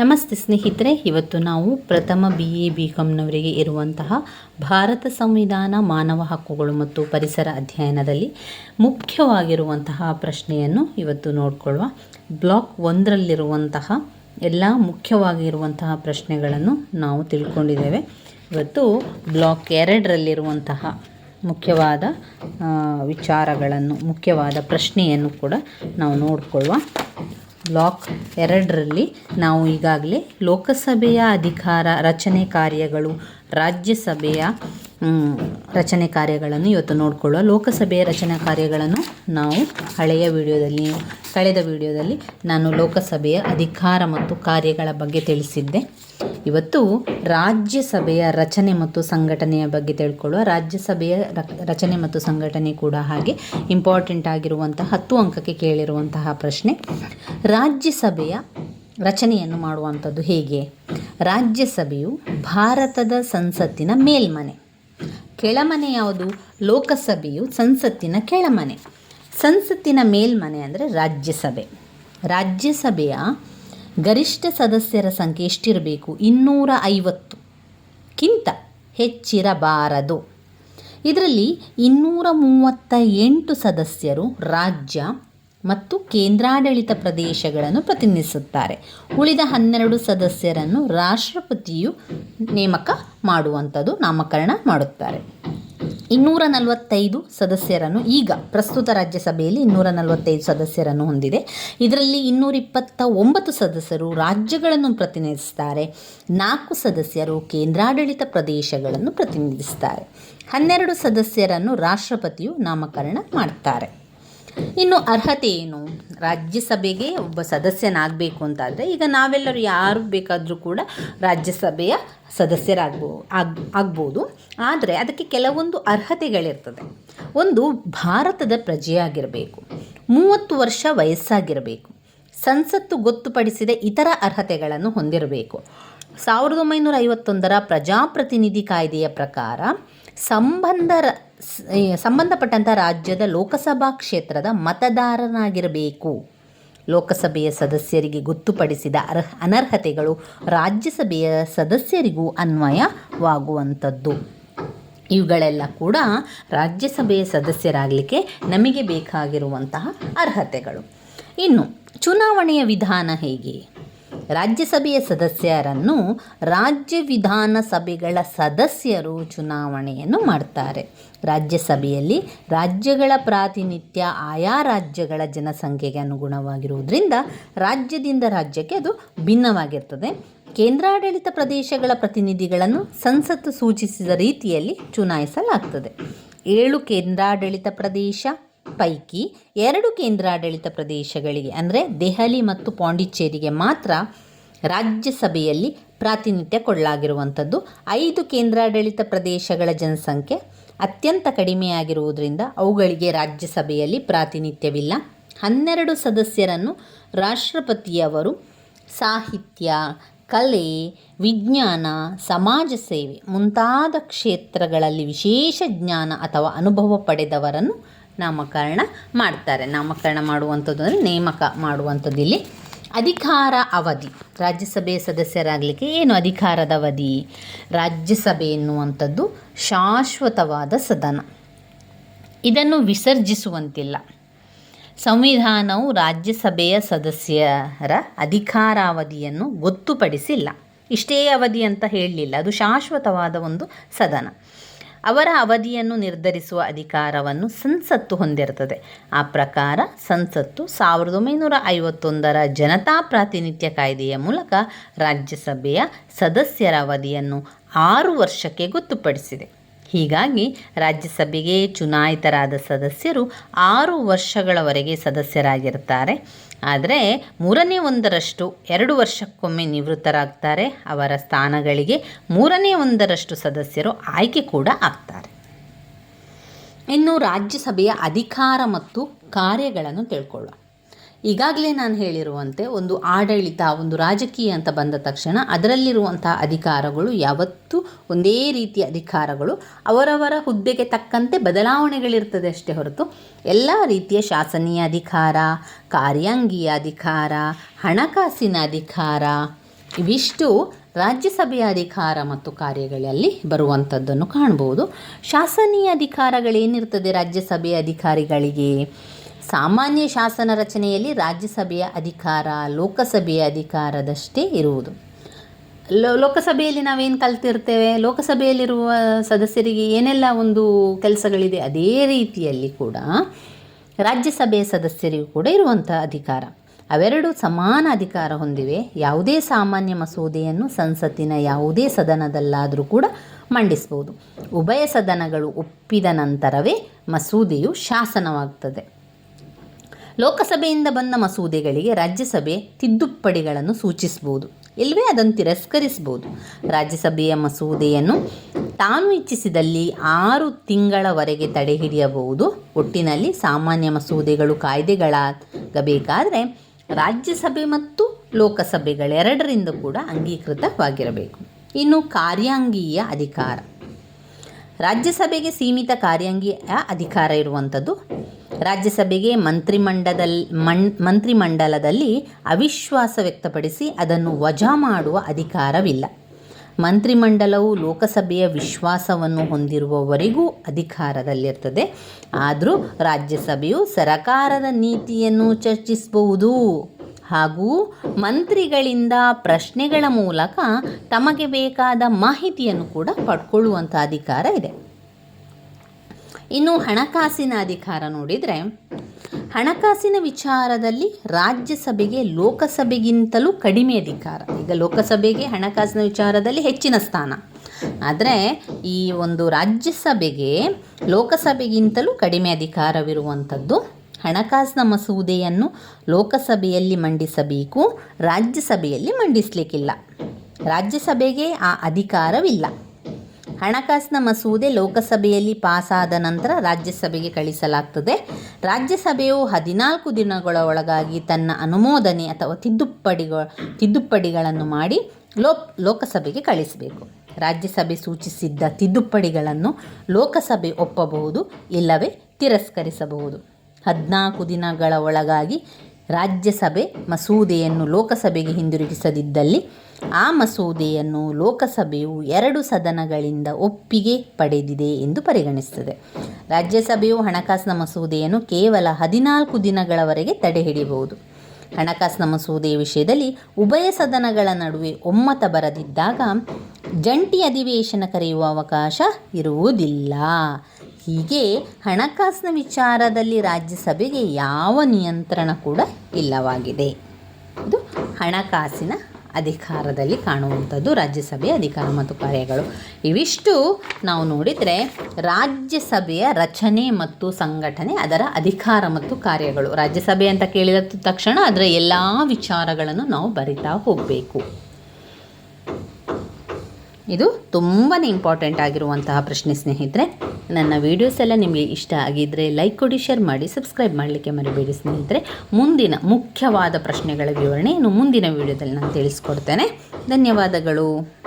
ನಮಸ್ತೆ ಸ್ನೇಹಿತರೆ, ಇವತ್ತು ನಾವು ಪ್ರಥಮ ಬಿ ಎ ಬಿ ಕಾಮ್ನವರಿಗೆ ಇರುವಂತಹ ಭಾರತ ಸಂವಿಧಾನ ಮಾನವ ಹಕ್ಕುಗಳು ಮತ್ತು ಪರಿಸರ ಅಧ್ಯಯನದಲ್ಲಿ ಮುಖ್ಯವಾಗಿರುವಂತಹ ಪ್ರಶ್ನೆಯನ್ನು ಇವತ್ತು ನೋಡಿಕೊಳ್ಳುವ ಬ್ಲಾಕ್ ಒಂದರಲ್ಲಿರುವಂತಹ ಎಲ್ಲ ಮುಖ್ಯವಾಗಿರುವಂತಹ ಪ್ರಶ್ನೆಗಳನ್ನು ನಾವು ತಿಳ್ಕೊಂಡಿದ್ದೇವೆ. ಇವತ್ತು ಬ್ಲಾಕ್ ಎರಡರಲ್ಲಿರುವಂತಹ ಮುಖ್ಯವಾದ ವಿಚಾರಗಳನ್ನು, ಮುಖ್ಯವಾದ ಪ್ರಶ್ನೆಯನ್ನು ಕೂಡ ನಾವು ನೋಡಿಕೊಳ್ಳುವ ಬ್ಲಾಕ್ ಎರಡರಲ್ಲಿ ನಾವು ಈಗಾಗಲೇ ಲೋಕಸಭೆಯ ಅಧಿಕಾರ ರಚನೆ ಕಾರ್ಯಗಳು, ರಾಜ್ಯಸಭೆಯ ರಚನೆ ಕಾರ್ಯಗಳನ್ನು ಇವತ್ತು ನೋಡಿಕೊಳ್ಳುವ ಲೋಕಸಭೆಯ ರಚನಾ ಕಾರ್ಯಗಳನ್ನು ನಾವು ಹಳೆಯ ವಿಡಿಯೋದಲ್ಲಿ ಕಳೆದ ವಿಡಿಯೋದಲ್ಲಿ ನಾನು ಲೋಕಸಭೆಯ ಅಧಿಕಾರ ಮತ್ತು ಕಾರ್ಯಗಳ ಬಗ್ಗೆ ತಿಳಿಸಿದ್ದೆ. ಇವತ್ತು ರಾಜ್ಯಸಭೆಯ ರಚನೆ ಮತ್ತು ಸಂಘಟನೆಯ ಬಗ್ಗೆ ತಿಳ್ಕೊಳ್ಳುವ. ರಾಜ್ಯಸಭೆಯ ರಚನೆ ಮತ್ತು ಸಂಘಟನೆ ಕೂಡ ಹಾಗೆ ಇಂಪಾರ್ಟೆಂಟ್ ಆಗಿರುವಂತಹ ಹತ್ತು ಅಂಕಕ್ಕೆ ಕೇಳಿರುವಂತಹ ಪ್ರಶ್ನೆ. ರಾಜ್ಯಸಭೆಯ ರಚನೆಯನ್ನು ಮಾಡುವಂಥದ್ದು ಹೇಗೆ? ರಾಜ್ಯಸಭೆಯು ಭಾರತದ ಸಂಸತ್ತಿನ ಮೇಲ್ಮನೆ. ಕೆಳಮನೆ ಯಾವುದು? ಲೋಕಸಭೆಯು ಸಂಸತ್ತಿನ ಕೆಳಮನೆ. ಸಂಸತ್ತಿನ ಮೇಲ್ಮನೆ ಅಂದರೆ ರಾಜ್ಯಸಭೆ ರಾಜ್ಯಸಭೆಯ ಗರಿಷ್ಠ ಸದಸ್ಯರ ಸಂಖ್ಯೆ ಎಷ್ಟಿರಬೇಕು? ಇನ್ನೂರ ಐವತ್ತುಕ್ಕಿಂತ ಹೆಚ್ಚಿರಬಾರದು. ಇದರಲ್ಲಿ ಇನ್ನೂರ ಮೂವತ್ತ ಎಂಟು ಸದಸ್ಯರು ರಾಜ್ಯ ಮತ್ತು ಕೇಂದ್ರಾಡಳಿತ ಪ್ರದೇಶಗಳನ್ನು ಪ್ರತಿನಿಧಿಸುತ್ತಾರೆ. ಉಳಿದ ಹನ್ನೆರಡು ಸದಸ್ಯರನ್ನು ರಾಷ್ಟ್ರಪತಿಯು ನೇಮಕ ಮಾಡುವಂಥದ್ದು ನಾಮಕರಣ ಮಾಡುತ್ತಾರೆ. ಇನ್ನೂರ ನಲವತ್ತೈದು ಸದಸ್ಯರನ್ನು ಈಗ ಪ್ರಸ್ತುತ ರಾಜ್ಯಸಭೆಯಲ್ಲಿ ಇನ್ನೂರ ನಲವತ್ತೈದು ಸದಸ್ಯರನ್ನು ಹೊಂದಿದೆ. ಇದರಲ್ಲಿ ಇನ್ನೂರ ಇಪ್ಪತ್ತ ಒಂಬತ್ತು ಸದಸ್ಯರು ರಾಜ್ಯಗಳನ್ನು ಪ್ರತಿನಿಧಿಸ್ತಾರೆ ನಾಲ್ಕು ಸದಸ್ಯರು ಕೇಂದ್ರಾಡಳಿತ ಪ್ರದೇಶಗಳನ್ನು ಪ್ರತಿನಿಧಿಸ್ತಾರೆ ಹನ್ನೆರಡು ಸದಸ್ಯರನ್ನು ರಾಷ್ಟ್ರಪತಿಯು ನಾಮಕರಣ ಮಾಡ್ತಾರೆ. ಇನ್ನು ಅರ್ಹತೆ ಏನು? ರಾಜ್ಯಸಭೆಗೆ ಒಬ್ಬ ಸದಸ್ಯನಾಗಬೇಕು ಅಂತಾದರೆ ಈಗ ನಾವೆಲ್ಲರೂ ಯಾರು ಬೇಕಾದರೂ ಕೂಡ ರಾಜ್ಯಸಭೆಯ ಸದಸ್ಯರಾಗ್ಬೋ, ಆಗ್, ಆಗ್ಬೋದು. ಆದರೆ ಅದಕ್ಕೆ ಕೆಲವೊಂದು ಅರ್ಹತೆಗಳಿರ್ತದೆ. ಒಂದು ಭಾರತದ ಪ್ರಜೆಯಾಗಿರಬೇಕು, ಮೂವತ್ತು ವರ್ಷ ವಯಸ್ಸಾಗಿರಬೇಕು, ಸಂಸತ್ತು ಗೊತ್ತುಪಡಿಸಿದ ಇತರ ಅರ್ಹತೆಗಳನ್ನು ಹೊಂದಿರಬೇಕು. ಸಾವಿರದ ಒಂಬೈನೂರ ಐವತ್ತೊಂದರ ಪ್ರಜಾಪ್ರತಿನಿಧಿ ಕಾಯ್ದೆಯ ಪ್ರಕಾರ ಸಂಬಂಧ ಸಂಬಂಧಪಟ್ಟಂಥ ರಾಜ್ಯದ ಲೋಕಸಭಾ ಕ್ಷೇತ್ರದ ಮತದಾರನಾಗಿರಬೇಕು. ಲೋಕಸಭೆಯ ಸದಸ್ಯರಿಗೆ ಗೊತ್ತುಪಡಿಸಿದ ಅರ್ಹ, ಅನರ್ಹತೆಗಳು ರಾಜ್ಯಸಭೆಯ ಸದಸ್ಯರಿಗೂ ಅನ್ವಯವಾಗುವಂಥದ್ದು. ಇವುಗಳೆಲ್ಲ ಕೂಡ ರಾಜ್ಯಸಭೆಯ ಸದಸ್ಯರಾಗಲಿಕ್ಕೆ ನಮಗೆ ಬೇಕಾಗಿರುವಂತಹ ಅರ್ಹತೆಗಳು. ಇನ್ನು, ಚುನಾವಣೆಯ ವಿಧಾನ ಹೇಗೆ? ರಾಜ್ಯಸಭೆಯ ಸದಸ್ಯರನ್ನು ರಾಜ್ಯ ವಿಧಾನಸಭೆಗಳ ಸದಸ್ಯರು ಚುನಾವಣೆಯನ್ನು ಮಾಡ್ತಾರೆ. ರಾಜ್ಯಸಭೆಯಲ್ಲಿ ರಾಜ್ಯಗಳ ಪ್ರಾತಿನಿಧ್ಯ ಆಯಾ ರಾಜ್ಯಗಳ ಜನಸಂಖ್ಯೆಗೆ ಅನುಗುಣವಾಗಿರುವುದರಿಂದ ರಾಜ್ಯದಿಂದ ರಾಜ್ಯಕ್ಕೆ ಅದು ಭಿನ್ನವಾಗಿರ್ತದೆ. ಕೇಂದ್ರಾಡಳಿತ ಪ್ರದೇಶಗಳ ಪ್ರತಿನಿಧಿಗಳನ್ನು ಸಂಸತ್ತು ಸೂಚಿಸಿದ ರೀತಿಯಲ್ಲಿ ಚುನಾಯಿಸಲಾಗ್ತದೆ. ಏಳು ಕೇಂದ್ರಾಡಳಿತ ಪ್ರದೇಶ ಪೈಕಿ ಎರಡು ಕೇಂದ್ರಾಡಳಿತ ಪ್ರದೇಶಗಳಿಗೆ, ಅಂದರೆ ದೆಹಲಿ ಮತ್ತು ಪಾಂಡಿಚೇರಿಗೆ ಮಾತ್ರ ರಾಜ್ಯಸಭೆಯಲ್ಲಿ ಪ್ರಾತಿನಿಧ್ಯ ಕೊಳ್ಳಾಗಿರುವಂಥದ್ದು. ಐದು ಕೇಂದ್ರಾಡಳಿತ ಪ್ರದೇಶಗಳ ಜನಸಂಖ್ಯೆ ಅತ್ಯಂತ ಕಡಿಮೆಯಾಗಿರುವುದರಿಂದ ಅವುಗಳಿಗೆ ರಾಜ್ಯಸಭೆಯಲ್ಲಿ ಪ್ರಾತಿನಿಧ್ಯವಿಲ್ಲ. ಹನ್ನೆರಡು ಸದಸ್ಯರನ್ನು ರಾಷ್ಟ್ರಪತಿಯವರು ಸಾಹಿತ್ಯ, ಕಲೆ, ವಿಜ್ಞಾನ, ಸಮಾಜ ಸೇವೆ ಮುಂತಾದ ಕ್ಷೇತ್ರಗಳಲ್ಲಿ ವಿಶೇಷ ಜ್ಞಾನ ಅಥವಾ ಅನುಭವ ಪಡೆದವರನ್ನು ನಾಮಕರಣ ಮಾಡ್ತಾರೆ. ನಾಮಕರಣ ಮಾಡುವಂಥದ್ದು ಅಂದರೆ ನೇಮಕ ಮಾಡುವಂಥದ್ದು ಇಲ್ಲಿ. ಅಧಿಕಾರ ಅವಧಿ. ರಾಜ್ಯಸಭೆಯ ಸದಸ್ಯರಾಗಲಿಕ್ಕೆ ಏನು ಅಧಿಕಾರದ ಅವಧಿ? ರಾಜ್ಯಸಭೆ ಎನ್ನುವಂಥದ್ದು ಶಾಶ್ವತವಾದ ಸದನ. ಇದನ್ನು ವಿಸರ್ಜಿಸುವಂತಿಲ್ಲ. ಸಂವಿಧಾನವು ರಾಜ್ಯಸಭೆಯ ಸದಸ್ಯರ ಅಧಿಕಾರಾವಧಿಯನ್ನು ಗೊತ್ತುಪಡಿಸಿಲ್ಲ. ಇಷ್ಟೇ ಅವಧಿ ಅಂತ ಹೇಳಲಿಲ್ಲ. ಅದು ಶಾಶ್ವತವಾದ ಒಂದು ಸದನ. ಅವರ ಅವಧಿಯನ್ನು ನಿರ್ಧರಿಸುವ ಅಧಿಕಾರವನ್ನು ಸಂಸತ್ತು ಹೊಂದಿರುತ್ತದೆ. ಆ ಪ್ರಕಾರ ಸಂಸತ್ತು ಸಾವಿರದ ಒಂಬೈನೂರ ಐವತ್ತೊಂದರ ಜನತಾ ಪ್ರಾತಿನಿಧ್ಯ ಕಾಯ್ದೆಯ ಮೂಲಕ ರಾಜ್ಯಸಭೆಯ ಸದಸ್ಯರ ಅವಧಿಯನ್ನು ಆರು ವರ್ಷಕ್ಕೆ ಗೊತ್ತುಪಡಿಸಿದೆ. ಹೀಗಾಗಿ ರಾಜ್ಯಸಭೆಗೆ ಚುನಾಯಿತರಾದ ಸದಸ್ಯರು ಆರು ವರ್ಷಗಳವರೆಗೆ ಸದಸ್ಯರಾಗಿರ್ತಾರೆ ಆದರೆ ಮೂರನೇ ಒಂದರಷ್ಟು ಎರಡು ವರ್ಷಕ್ಕೊಮ್ಮೆ ನಿವೃತ್ತರಾಗ್ತಾರೆ. ಅವರ ಸ್ಥಾನಗಳಿಗೆ ಮೂರನೇ ಒಂದರಷ್ಟು ಸದಸ್ಯರು ಆಯ್ಕೆ ಕೂಡ ಆಗ್ತಾರೆ. ಇನ್ನು ರಾಜ್ಯಸಭೆಯ ಅಧಿಕಾರ ಮತ್ತು ಕಾರ್ಯಗಳನ್ನು ತಿಳ್ಕೊಳ್ಳುವ ಈಗಾಗಲೇ ನಾನು ಹೇಳಿರುವಂತೆ ಒಂದು ಆಡಳಿತ, ಒಂದು ರಾಜಕೀಯ ಅಂತ ಬಂದ ತಕ್ಷಣ ಅದರಲ್ಲಿರುವಂಥ ಅಧಿಕಾರಗಳು ಯಾವತ್ತೂ ಒಂದೇ ರೀತಿಯ ಅಧಿಕಾರಗಳು ಅವರವರ ಹುದ್ದೆಗೆ ತಕ್ಕಂತೆ ಬದಲಾವಣೆಗಳಿರ್ತದೆ ಅಷ್ಟೇ ಹೊರತು ಎಲ್ಲ ರೀತಿಯ ಶಾಸನೀಯ ಅಧಿಕಾರ, ಕಾರ್ಯಾಂಗೀಯ ಅಧಿಕಾರ, ಹಣಕಾಸಿನ ಅಧಿಕಾರ, ಇವಿಷ್ಟು ರಾಜ್ಯಸಭೆಯ ಅಧಿಕಾರ ಮತ್ತು ಕಾರ್ಯಗಳಲ್ಲಿ ಬರುವಂಥದ್ದನ್ನು ಕಾಣ್ಬೋದು. ಶಾಸನೀಯ ಅಧಿಕಾರಗಳೇನಿರ್ತದೆ ರಾಜ್ಯಸಭೆಯ ಅಧಿಕಾರಿಗಳಿಗೆ? ಸಾಮಾನ್ಯ ಶಾಸನ ರಚನೆಯಲ್ಲಿ ರಾಜ್ಯಸಭೆಯ ಅಧಿಕಾರ, ಲೋಕಸಭೆಯ ಅಧಿಕಾರದಷ್ಟೇ ಇರುವುದು. ಲೋ ಲೋಕಸಭೆಯಲ್ಲಿ ನಾವೇನು ಕಲ್ತಿರ್ತೇವೆ? ಲೋಕಸಭೆಯಲ್ಲಿರುವ ಸದಸ್ಯರಿಗೆ ಏನೆಲ್ಲ ಒಂದು ಕೆಲಸಗಳಿದೆ? ಅದೇ ರೀತಿಯಲ್ಲಿ ಕೂಡ ರಾಜ್ಯಸಭೆಯ ಸದಸ್ಯರಿಗೂ ಕೂಡ ಇರುವಂಥ ಅಧಿಕಾರ. ಅವೆರಡೂ ಸಮಾನ ಅಧಿಕಾರ ಹೊಂದಿವೆ. ಯಾವುದೇ ಸಾಮಾನ್ಯ ಮಸೂದೆಯನ್ನು ಸಂಸತ್ತಿನ ಯಾವುದೇ ಸದನದಲ್ಲಾದರೂ ಕೂಡ ಮಂಡಿಸ್ಬೋದು. ಉಭಯ ಸದನಗಳು ಒಪ್ಪಿದ ನಂತರವೇ ಮಸೂದೆಯು ಶಾಸನವಾಗ್ತದೆ. ಲೋಕಸಭೆಯಿಂದ ಬಂದ ಮಸೂದೆಗಳಿಗೆ ರಾಜ್ಯಸಭೆ ತಿದ್ದುಪಡಿಗಳನ್ನು ಸೂಚಿಸಬಹುದು. ಇಲ್ಲವೇ ಅದನ್ನು ತಿರಸ್ಕರಿಸಬಹುದು. ರಾಜ್ಯಸಭೆಯ ಮಸೂದೆಯನ್ನು ತಾನು ಇಚ್ಛಿಸಿದಲ್ಲಿ ಆರು ತಿಂಗಳವರೆಗೆ ತಡೆ ಹಿಡಿಯಬಹುದು. ಒಟ್ಟಿನಲ್ಲಿ ಸಾಮಾನ್ಯ ಮಸೂದೆಗಳು ಕಾಯ್ದೆಗಳಾಗಬೇಕಾದರೆ ರಾಜ್ಯಸಭೆ ಮತ್ತು ಲೋಕಸಭೆಗಳೆರಡರಿಂದ ಕೂಡ ಅಂಗೀಕೃತವಾಗಿರಬೇಕು. ಇನ್ನು ಕಾರ್ಯಾಂಗೀಯ ಅಧಿಕಾರ. ರಾಜ್ಯಸಭೆಗೆ ಸೀಮಿತ ಕಾರ್ಯಾಂಗೀಯ ಅಧಿಕಾರ ಇರುವಂಥದ್ದು ರಾಜ್ಯಸಭೆಗೆ ಮಂತ್ರಿಮಂಡದಲ್ಲಿ ಮಂತ್ರಿಮಂಡಲದಲ್ಲಿ ಅವಿಶ್ವಾಸ ವ್ಯಕ್ತಪಡಿಸಿ ಅದನ್ನು ವಜಾ ಮಾಡುವ ಅಧಿಕಾರವಿಲ್ಲ. ಮಂತ್ರಿಮಂಡಲವು ಲೋಕಸಭೆಯ ವಿಶ್ವಾಸವನ್ನು ಹೊಂದಿರುವವರೆಗೂ ಅಧಿಕಾರದಲ್ಲಿರ್ತದೆ ಆದರೂ ರಾಜ್ಯಸಭೆಯು ಸರಕಾರದ ನೀತಿಯನ್ನು ಚರ್ಚಿಸಬಹುದು. ಹಾಗೂ ಮಂತ್ರಿಗಳಿಂದ ಪ್ರಶ್ನೆಗಳ ಮೂಲಕ ತಮಗೆ ಬೇಕಾದ ಮಾಹಿತಿಯನ್ನು ಕೂಡ ಪಡ್ಕೊಳ್ಳುವಂಥ ಅಧಿಕಾರ ಇದೆ. ಇನ್ನು ಹಣಕಾಸಿನ ಅಧಿಕಾರ ನೋಡಿದರೆ, ಹಣಕಾಸಿನ ವಿಚಾರದಲ್ಲಿ ರಾಜ್ಯಸಭೆಗೆ ಲೋಕಸಭೆಗಿಂತಲೂ ಕಡಿಮೆ ಅಧಿಕಾರ. ಈಗ ಲೋಕಸಭೆಗೆ ಹಣಕಾಸಿನ ವಿಚಾರದಲ್ಲಿ ಹೆಚ್ಚಿನ ಸ್ಥಾನ. ಆದರೆ ಈ ಒಂದು ರಾಜ್ಯಸಭೆಗೆ ಲೋಕಸಭೆಗಿಂತಲೂ ಕಡಿಮೆ ಅಧಿಕಾರವಿರುವಂಥದ್ದು ಹಣಕಾಸಿನ ಮಸೂದೆಯನ್ನು ಲೋಕಸಭೆಯಲ್ಲಿ ಮಂಡಿಸಬೇಕು, ರಾಜ್ಯಸಭೆಯಲ್ಲಿ ಮಂಡಿಸಲಿಕ್ಕಿಲ್ಲ. ರಾಜ್ಯಸಭೆಗೆ ಆ ಅಧಿಕಾರವಿಲ್ಲ. ಹಣಕಾಸಿನ ಮಸೂದೆ ಲೋಕಸಭೆಯಲ್ಲಿ ಪಾಸಾದ ನಂತರ ರಾಜ್ಯಸಭೆಗೆ ಕಳಿಸಲಾಗ್ತದೆ. ರಾಜ್ಯಸಭೆಯು ಹದಿನಾಲ್ಕು ದಿನಗಳ ಒಳಗಾಗಿ ತನ್ನ ಅನುಮೋದನೆ ಅಥವಾ ತಿದ್ದುಪಡಿಗ, ತಿದ್ದುಪಡಿಗಳನ್ನು ಮಾಡಿ ಲೋ ಲೋಕಸಭೆಗೆ ಕಳಿಸಬೇಕು. ರಾಜ್ಯಸಭೆ ಸೂಚಿಸಿದ್ದ ತಿದ್ದುಪಡಿಗಳನ್ನು ಲೋಕಸಭೆ ಒಪ್ಪಬಹುದು, ಇಲ್ಲವೇ ತಿರಸ್ಕರಿಸಬಹುದು. ಹದಿನಾಲ್ಕು ದಿನಗಳ ಒಳಗಾಗಿ ರಾಜ್ಯಸಭೆ ಮಸೂದೆಯನ್ನು ಲೋಕಸಭೆಗೆ ಹಿಂದಿರುಗಿಸದಿದ್ದಲ್ಲಿ, ಆ ಮಸೂದೆಯನ್ನು ಲೋಕಸಭೆಯು ಎರಡು ಸದನಗಳಿಂದ ಒಪ್ಪಿಗೆ ಪಡೆದಿದೆ ಎಂದು ಪರಿಗಣಿಸುತ್ತದೆ. ರಾಜ್ಯಸಭೆಯು ಹಣಕಾಸಿನ ಮಸೂದೆಯನ್ನು ಕೇವಲ ಹದಿನಾಲ್ಕು ದಿನಗಳವರೆಗೆ ತಡೆಹಿಡಿಯಬಹುದು ಹಣಕಾಸಿನ ಮಸೂದೆಯ ವಿಷಯದಲ್ಲಿ ಉಭಯ ಸದನಗಳ ನಡುವೆ ಒಮ್ಮತ ಬರದಿದ್ದಾಗ ಜಂಟಿ ಅಧಿವೇಶನ ಕರೆಯುವ ಅವಕಾಶ ಇರುವುದಿಲ್ಲ. ಹೀಗೆ ಹಣಕಾಸಿನ ವಿಚಾರದಲ್ಲಿ ರಾಜ್ಯಸಭೆಗೆ ಯಾವ ನಿಯಂತ್ರಣ ಕೂಡ ಇಲ್ಲವಾಗಿದೆ. ಇದು ಹಣಕಾಸಿನ ಅಧಿಕಾರದಲ್ಲಿ ಕಾಣುವಂಥದ್ದು, ರಾಜ್ಯಸಭೆಯ ಅಧಿಕಾರ ಮತ್ತು ಕಾರ್ಯಗಳು. ಇವಿಷ್ಟು ನಾವು ನೋಡಿದರೆ ರಾಜ್ಯಸಭೆಯ ರಚನೆ ಮತ್ತು ಸಂಘಟನೆ ಅದರ ಅಧಿಕಾರ ಮತ್ತು ಕಾರ್ಯಗಳು. ರಾಜ್ಯಸಭೆ ಅಂತ ಕೇಳಿದ ತಕ್ಷಣ ಅದರ ಎಲ್ಲ ವಿಚಾರಗಳನ್ನು ನಾವು ಬರಿತಾ ಹೋಗಬೇಕು. ಇದು ತುಂಬಾ ಇಂಪಾರ್ಟೆಂಟ್ ಆಗಿರುವಂತಹ ಪ್ರಶ್ನೆ ಸ್ನೇಹಿತರೆ. ನನ್ನ ವೀಡಿಯೋಸ್ ಎಲ್ಲ ನಿಮಗೆ ಇಷ್ಟ ಆಗಿದ್ದರೆ ಲೈಕ್ ಕೊಡಿ ಶೇರ್ ಮಾಡಿ ಸಬ್ಸ್ಕ್ರೈಬ್ ಮಾಡಲಿಕ್ಕೆ ಮರಿಬೇಡಿ ಸ್ನೇಹಿತರೆ. ಮುಂದಿನ ಮುಖ್ಯವಾದ ಪ್ರಶ್ನೆಗಳ ವಿವರಣೆಯನ್ನು ಮುಂದಿನ ವಿಡಿಯೋದಲ್ಲಿ ನಾನು ತಿಳಿಸ್ಕೊಡ್ತೇನೆ. ಧನ್ಯವಾದಗಳು.